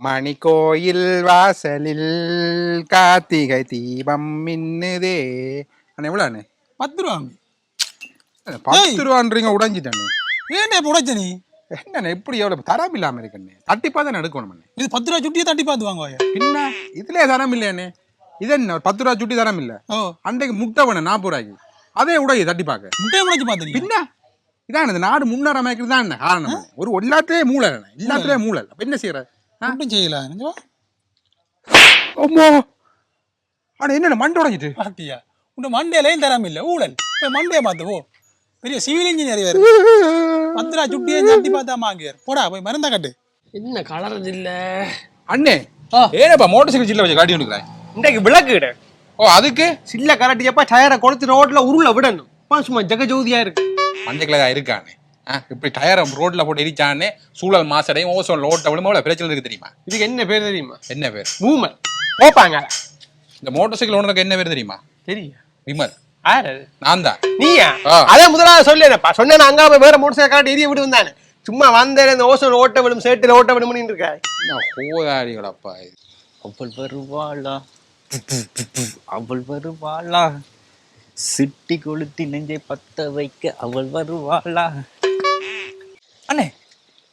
மணிக்கோயில் வாசலில் கார்த்திகை தீபம் மின்னுதே. அண்ணே எவ்வளோ அண்ணே? பத்து ரூபா பத்து ரூபான்றீங்க உடைஞ்சிட்டண்ணே ஏன்டா இப்போ உடைச்ச நீ? என்னண்ணே எப்படி எவ்வளோ தரம் இல்லாமல் இருக்குண்ணே தட்டிப்பா தான் எடுக்கணும் இது பத்து ரூபா சுட்டியை தட்டி பார்த்து வாங்குவாங்க பின்ன இதுலயே தரம் இல்லையாண்ணே இது என்ன ஒரு பத்து ரூபா சுட்டி தரம் இல்லை? ஓ. அன்றைக்கு முட்டை வேணும் நாற்பது ரூபாய்க்கு. அதே உடைய தட்டி பார்க்க முட்டையை முளைச்சு பார்த்துருக்கீங்க பின்ன இதான் இந்த நாடு முன்னேற அமைக்கிறது தான் என்ன காரணம் ஒரு எல்லாத்திலே மூளை இல்லை எல்லாத்திலே மூளை. அப்ப என்ன செய்யற? ஒன்றும் செய்யல? அம்மா! அட என்ன மண்டை உடைஞ்சிட்டு? பாட்டியா உன் மண்டையிலையும் தராம இல்ல ஊழல். போய் மண்டையை பார்த்து போ. பெரிய சிவில் இன்ஜினியர் வேறு. பத்து ரூபா சுட்டியை தட்டி பார்த்தா வாங்கியார் போடா போய் மருந்தா கட்டு. என்ன கலர் இல்ல? அண்ணே. ஏனப்பா மோட்டர் சைக்கிள் சில்ல வச்சு காட்டி வந்துக்கிறேன் இன்றைக்கு விளக்கு ஓ அதுக்கு? சில்ல கரட்டியப்பா டயரை கொளுத்து ரோட்ல உருள விடணும். சும்மா ஜெகஜோதியா இருக்கு. மஞ்சள் கலர் இருக்கானே இப்படி டயரை ரோட்ல போட்டு எரிச்சானே சூழல் மாசடையும் ஓசோன் லோட்ட விழுமா அவ்வளோ பிரச்சனை இருக்கு தெரியுமா? இதுக்கு என்ன பேர் தெரியுமா? என்ன பேர்? பூமர் போப்பாங்க இந்த மோட்டர் சைக்கிள் ஓனருக்கு என்ன பேர் தெரியுமா? தெரியும். விமல்? நான் தான். நீயா? ஆ. அதே முதலாவது சொல்லேனப்பா சொன்னேன் அங்க போய் வேற மோட்டர் சைக்கிள் காட்டி எரிய விடு வந்தானே சும்மா வந்தேன் இந்த ஓசோன் ஓட்ட விடும் சேட்டில் ஓட்ட விடுமுன்னு இருக்கா என்ன ஹோதாரிகளப்பா இது? அவள் வருவாளா? அவள் வருவாளா? சிட்டி கொளுத்தி நெஞ்சை பத்த வைக்க அவள் வருவாளா? அண்ணே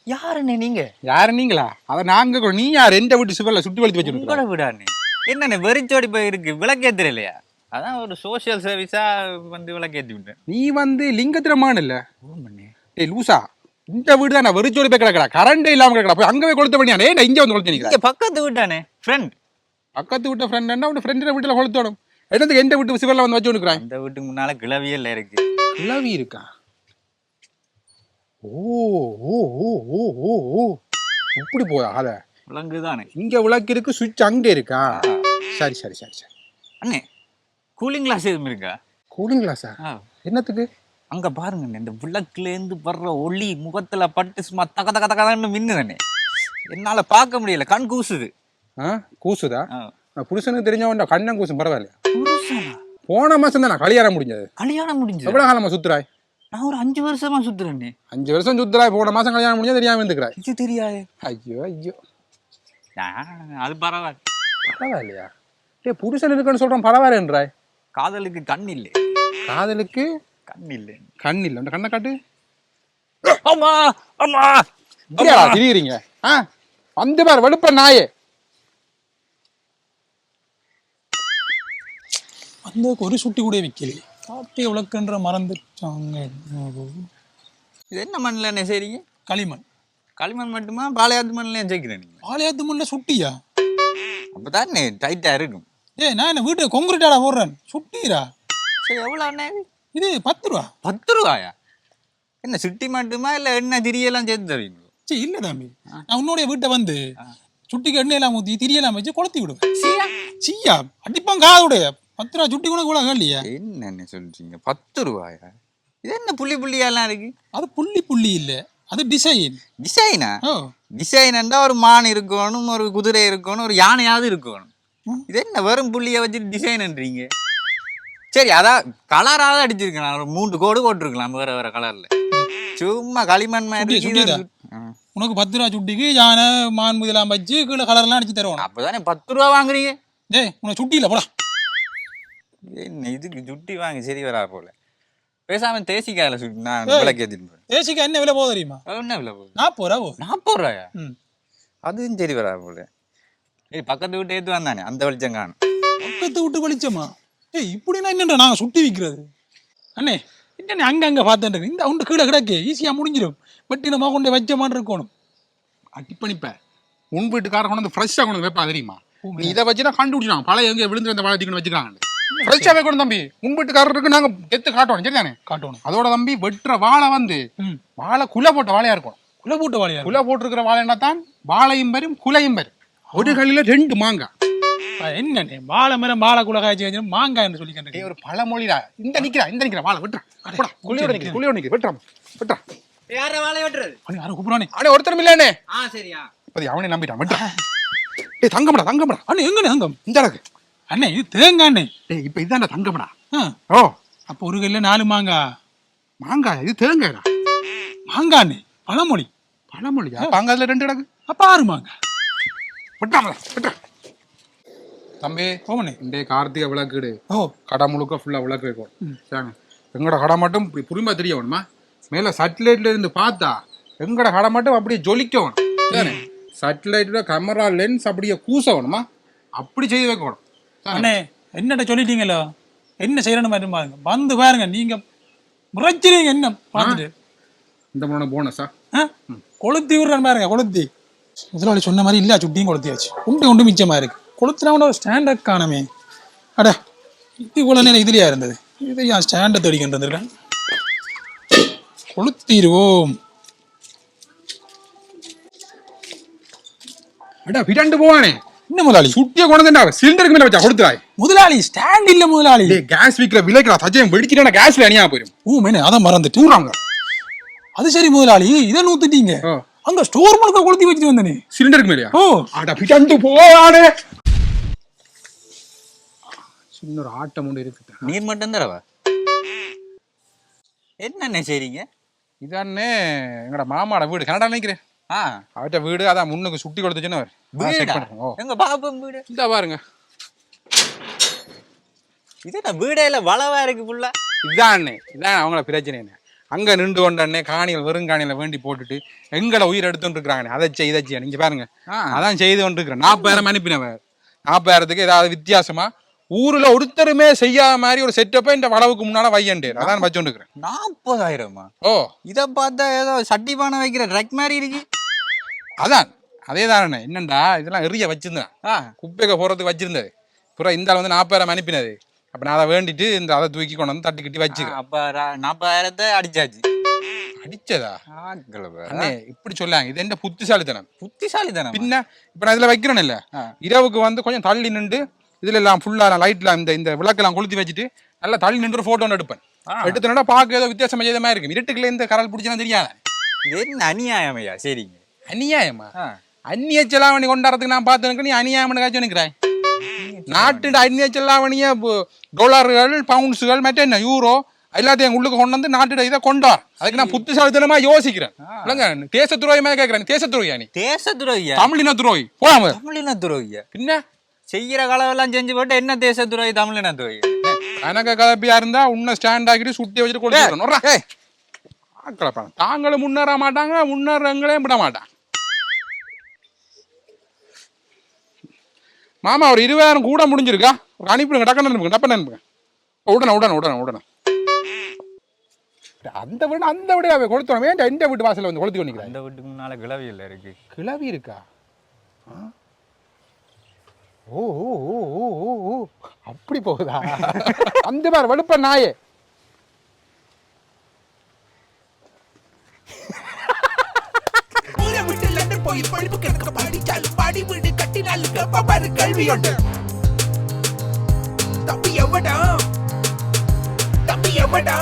யாருண்ணே நீங்க? யாரு நீங்களா? அத நாங்க நீ யார்? எந்த வீட்டு சிவல்ல சுட்டி வளர்த்து வச்சிருக்கோம் உங்களை விட அண்ணே என்னண்ணே வெறிச்சோடி போய் இருக்கு விளக்கேத்துற இல்லையா? அதான் ஒரு சோஷியல் சர்வீஸா வந்து விளக்கேத்தி விட்டேன். நீ வந்து லிங்கத்திரமான இல்ல? ஓமண்ணே ஏய் லூசா. இந்த வீடு தான் வெறிச்சோடி போய் கிடக்கடா கரண்ட் இல்லாம கிடக்கடா போய் அங்கவே கொளுத்த பண்ணியா ஏய் இங்க வந்து கொளுத்து இங்க நிக்கிறேன் பக்கத்து வீட்டானே ஃப்ரெண்ட் பக்கத்து வீட்டு ஃப்ரெண்ட் என்ன உன் ஃப்ரெண்ட் வீட்டுல கொளுத்தணும். என்னதுக்கு எந்த வீட்டு சிவல்ல வந்து வச்சு நிக்கிறேன் அந்த வீட்டுக்கு முன்னால கிளவியல்ல இருக்கு. கிளவி இருக்கா? ஓ ஓ ஓ ஓ ஓ ஓ. இப்படி போதா அத விளங்குதானே இங்க விளக்கு இருக்கு சுவிட்ச் அங்க இருக்கா? சரி சரி சரி சரி. அண்ணே கூலிங் கிளாஸ் எதுவும் இருக்கா? கூலிங் கிளாஸா. என்னத்துக்கு? அங்க பாருங்க இந்த விளக்குல இருந்து வர்ற ஒளி முகத்துல பட்டு சும்மா தக தக தகன்னு மின்னுதானே என்னால பார்க்க முடியல கண் கூசுது. ஆ கூசுதா? புருஷனுக்கு தெரிஞ்சவன் கண்ணன் கூசும் பரவாயில்ல? போன மாசம் தான் கல்யாணம் முடிஞ்சது. கல்யாணம் முடிஞ்சது? எவ்வளவு காலமா சுத்துறாய்? நான் ஒரு அஞ்சு வருஷமா சுத்துறேனே. அஞ்சு வருஷம் சுத்துறாய் போன மாசம் கல்யாணம் முடிஞ்சது தெரியாம இருந்துக்கிறாய். இது தெரியாது. ஐயோ ஐயோ. அது பரவாயில்ல. பரவாயில்லையா? டே புருஷன் இருக்குன்னு சொல்றான் பரவாயில்லன்றாய். காதலுக்கு கண் இல்லை. காதலுக்கு? கண் இல்லை. கண் இல்ல. அந்த கண்ணை காட்டு. அம்மா அம்மா இப்படியா திரியுறீங்க ஆ? வந்து பாரு வெளுப்ப நாயே. அந்த ஒரு சுட்டி கூட விற்கலையே காட்டிய விளக்குன்ற மறந்துட்டாங்க. இது என்ன மண்ணில் என்ன செய்றீங்க? களிமண். களிமண் மட்டுமா? பாளையாத்து மண்ணிலையும் சேர்க்கிறேன் நீங்க? பாளையத்து மண்ணில் சுட்டியா அப்பதானே டைட்டா இருக்கும். ஏய் நான் என்ன வீட்டு கொங்குரிட்டாடா போடுறேன். சுட்டிரா சரி எவ்வளோ அண்ணே இது? இது பத்து ரூபா. பத்து ரூபாயா? என்ன சிட்டி மட்டுமா? இல்லை எண்ணெய் திரியெல்லாம் சேர்த்து தருவீங்களோ? சரி இல்லை தம்பி. நான் உன்னுடைய வீட்டை வந்து சுட்டிக்கு எண்ணெய் எல்லாம் ஊற்றி திரியெல்லாம் வச்சு கொளுத்தி விடுவேன். சீயா? அடிப்பான் காதுடைய. பத்து ரூபா சுட்டி கூட கூட இல்லையா என்னன்னு சொல்றீங்க? பத்து ரூபாயா? இது என்ன புள்ளி புள்ளியெல்லாம் இருக்கு? அது புள்ளி புள்ளி இல்லை. அது டிசைன் டிசைனா டிசைன் ஒரு மான் இருக்கணும் ஒரு குதிரை இருக்கணும் ஒரு யானையாவது இருக்கணும். இது என்ன வெறும் புள்ளியை வச்சுட்டு டிசைன்ன்றீங்க சரி அதான் கலராவது அடிச்சிருக்கலாம். ஒரு மூன்று கோடு போட்டிருக்கலாம் வேற வேற கலர்ல சும்மா களிமண் மாதிரி. உனக்கு பத்து ரூபா சுட்டிக்கு யானை மான் முதலாம் வச்சு கீழே கலர்லாம் அடிச்சு தருவான் அப்பதானே பத்து ரூபா வாங்குறீங்க? டேய் உனக்கு சுட்டி இல்லை போடா. என்ன இதுக்கு சுட்டி வாங்கி சரி வரா போல. பேசாம தேசிக்காயில சுட்டி நான் ஏய். விளக்கு ஏத்திட்டு போறேன். தேசிக்கா என்ன விலை போகுது தெரியுமா? என்ன விலை போகுது? நாற்பது ரூபா போகுது. நாற்பது ரூபாயா? அதுவும் சரி வரா போல. ஏய் பக்கத்து வீட்டு ஏத்து வந்தானே. அந்த வெளிச்சம் காணும். பக்கத்து விட்டு வெளிச்சமா? ஏய் இப்படின்னா என்னடா நாங்கள் சுட்டி விற்கிறது அண்ணே என்ன அங்கே அங்கே பார்த்துட்டு இந்த உண்டு கீழே கிடக்கு. ஈஸியாக முடிஞ்சிடும் பட் நம்ம கொண்டு வச்ச மாதிரி இருக்கணும். அடிப்பணிப்ப. உன் வீட்டுக்காரர் கொண்டு வந்து ஃப்ரெஷ்ஷாக கொண்டு வைப்பா தெரியுமா? நீ இதை வச்சு தான் கண்டுபிடிச்சாங்க பழைய எங்க விழுந்து வந்த பழைய தூக்கி வச்சுக்கிறாங்க ஃப்ரெஷ்ஷாகவே கொண்டு தம்பி. உன் வீட்டுக்காரருக்கு நாங்க எத்து காட்டுவோம் சரிதானே? காட்டணும். அதோட தம்பி வெட்டுற வாழை வந்து வாழை குலை போட்ட வாழையா இருக்கும் குலை போட்டு வாழையா குலை போட்டிருக்கிற வாழைன்னா தான் வாழையும் வரும் குலையும் வரும் ஒரு கல்லில ரெண்டு மாங்காய். என்னண்ணே? வாழை மரம் வாழை குலை காய்ச்சி வச்சு மாங்காய்னு சொல்லி ஒரு பழமொழிடா. இந்த நிக்கிறா இந்த நிக்கிறா. வாழை வெட்டுறா. போடா குழியோட நிக்கிற குழியோட நிக்கிற வெட்டுறா வெட்டுறா. யார வாழை வெட்டுறது? அண்ணே யாரும் கூப்பிடுறானே. அவனே ஒருத்தரும் இல்லையானே ஆ சரியா. இப்போதைக்கு அவனே நம்பிட்டான் வெட்டுறா. டேய் தங்கம்டா தங்கம்டா அண்ணே எங்கண்ணே அங்கம் இந்த அளவுக்கு. அண்ணே இது தேங்காய் அண்ணே. டேய் இப்போ இதான்டா தங்கம்டா. ஆ. ஓ. அப்போ ஒரு கல்ல நாலு மாங்காய் மாங்காய்? இது தேங்காய்டா. மாங்காய் அண்ணே பழமொழி. பழமொழியா? அப்ப அங்க அதுல ரெண்டு கிடக்கு. அப்போ ஆறு மாங்காய் விட்டாமல விட்டா. தம்பி ஓமனே இன்றைய கார்த்திகை விளக்குடு ஓ. கடை முழுக்க ஃபுல்லா விளக்கு வைக்கணும் சரிங்க எங்களோட கடை மட்டும் இப்படி புரியுமா தெரிய வேணுமா மேல சேட்டலைட்ல இருந்து பார்த்தா எங்களோட கடை மட்டும் அப்படியே ஜொலிக்க வேணும் சரி சேட்டலைட்ல கேமரா லென்ஸ் அப்படியே கூச வேணுமா அப்படி செய்து வைக்கணும். அண்ணே என்னட்ட சொல்லிட்டீங்களோ? என்ன செய்யறன்னு மாதிரி பாருங்க. வந்து பாருங்க நீங்க முறைச்சிருங்க என்ன? பார்த்துட்டு. இந்த மூணு போனஸா? கொளுத்தி விடுறேன் பாருங்க கொளுத்தி. முதலாளி சொன்ன மாதிரி இல்ல சுட்டியும் கொளுத்தியாச்சு. உண்டு உண்டு மிச்சமா இருக்கு. கொளுத்துனா கூட ஒரு ஸ்டாண்டர்ட் காணமே. அட இது இவ்வளோ நேரம் இதுலயா இருந்தது? இது ஏன் ஸ்டாண்டை தேடிக்கிட்டு இருந்திருக்கேன் கொளுத்திடுவோம். அடா விடாண்டு போவானே. என்ன முதலாளி? சுட்டிய கொண்டா சிலிண்டருக்கு மேல வச்சா கொடுத்துறாய். முதலாளி ஸ்டாண்ட் இல்ல முதலாளி. டேய் கேஸ் விக்கிற விலைக்கு சஜயம் வெடிச்சிட்டா கேஸ்ல அணியா போயிடும் ஊ மேனே அதான் மறந்துட்டு தூராங்க அது சரி முதலாளி இதை நூத்துட்டீங்க. ஓ. அங்க ஸ்டோர் முழுக்க கொளுத்தி வச்சுட்டு வந்தனே. சிலிண்டருக்கு மேலயா? ஓ. அட விடாண்டு போவானே. சின்ன ஒரு ஆட்டம் ஒன்று இருக்குதா. நீர் மட்டும் தரவா? என்னண்ணே சரிங்க இதானே எங்கட மாமாட வீடு. கனடா நினைக்கிறேன். ஆ. அவர்கிட்ட வீடு அதான் முன்னுக்கு சுட்டி கொடுத்துச்சுன்னு அவர். எங்க பாப்பம் வீடு? இந்த பாருங்க. இது என்ன வீடே இல்ல வளவா இருக்கு புள்ள இதானே இதான் அவங்கள பிரச்சனை அங்க நின்று கொண்டே காணிகள் வெறும் காணியில வேண்டி போட்டுட்டு எங்களை உயிர் எடுத்துட்டு இருக்கிறாங்க அதை செய் இதை செய்ய நீங்க பாருங்க. அதான் செய்து கொண்டு இருக்கிறேன் நாற்பதாயிரம் அனுப்பினவர். நாற்பதாயிரத்துக்கு ஏதாவது வித்தியாசமா? ஊர்ல ஒருத்தருமே செய்யாத மாதிரி ஒரு செட்டப்பை இந்த வளவுக்கு முன்னால வையண்டேர் அதான் வச்சுட்டு இருக்கிறேன் நாற்பதாயிரமா? ஓ. இத பார்த்தா ஏதோ சட்டி பானை வைக்கிற ட்ரக் மாதிரி இருக்கு. அதான் அதே தானே என்னண்டா இதெல்லாம் எரிய வச்சிருந்தேன். ஆ குப்பைக்கு போறதுக்கு வச்சிருந்தது. புறம் இந்த ஆள் வந்து நாற்பதாயிரம் அனுப்பினது. அப்ப நான் அதை வேண்டிட்டு இந்த அதை தூக்கி கொண்டு வந்து தட்டி கட்டி வச்சுக்கிறேன். அப்ப நாற்பதாயிரத்தை அடிச்சாச்சு. அடிச்சதா. அண்ணே இப்படி சொல்லாங்க. இது என்ன புத்திசாலித்தனம்? புத்திசாலித்தனம்? பின்ன இப்ப நான் இதுல வைக்கிறேன் இல்ல. இரவுக்கு வந்து கொஞ்சம் தள்ளி நின்று இதுல எல்லாம் ஃபுல்லா லைட்ல இந்த இந்த விளக்கெல்லாம் கொளுத்தி வச்சுட்டு நல்லா தள்ளி நின்று ஒரு போட்டோ எடுப்பேன். எடுத்தனோட பார்க்க ஏதோ வித்தியாசம் மாதிரி இருக்கும் இருட்டுக்குள்ள இந்த கரல் பிடிச்சனா தெரியாது? என்ன அநியாயம் ஐயா சரிங்க. அநியாயமா. அந்நிய செலாவணி கொண்டாடுறதுக்கு நான் பார்த்து நீ அநியாயம் காய்ச்சி நிற்கிறாய் நாட்டு அந்நிய செலாவணிய டாலர்கள் பவுண்ட்ஸுகள் மற்ற என்ன யூரோ எல்லாத்தையும் உள்ளுக்கு கொண்டு வந்து நாட்டு இதை கொண்டார். அதுக்கு நான் புத்திசாலித்தனமா யோசிக்கிறேன். இல்லைங்க தேச துரோகமா கேட்கிறேன் தேச துரோகியா நீ தேச துரோகியா தமிழின துரோகி. போடாம தமிழின துரோகியா பின்ன? செய்யற களவெல்லாம் செஞ்சு போட்டு என்ன தேச துரோகி தமிழின துரோகி கணக்க கலப்பியா இருந்தா உன்னை ஸ்டாண்ட் ஆக்கிட்டு சுட்டி வச்சுட்டு ஆக்களப்பாங்க தாங்களும் முன்னேற மாட்டாங்க முன்னேறவங்களையும் விட மாட்டாங்க. மாமா ஒரு இருபதாயிரம் கூட முடிஞ்சிருக்கா? ஒரு அனுப்பிடுங்க டக்குன்னு அனுப்புங்க டப்பன்னு அனுப்புங்க. உடனே உடனே உடனே உடனே. அந்த வீடு அந்த வீடு அவ கொடுத்தோம் வேண்டாம் இந்த வீட்டு வாசல்ல வந்து கொளுத்தி கொண்டிருக்கிறேன் அந்த வீட்டுக்கு முன்னால கிளவியில் இருக்கு. கிளவி இருக்கா? ஆ? ஓ ஓ ஓ ஓ ஓ ஓ. அப்படி போகுதா? அந்த மாதிரி வெளுப்ப நாயே. விட்டு லண்டன் போய் படிப்பு கிடக்க படிச்சாலும் படி வீடு கட்டினாலும் கேப்ப கல்வி உண்டு தம்பி எவடா? தம்பி எவடா?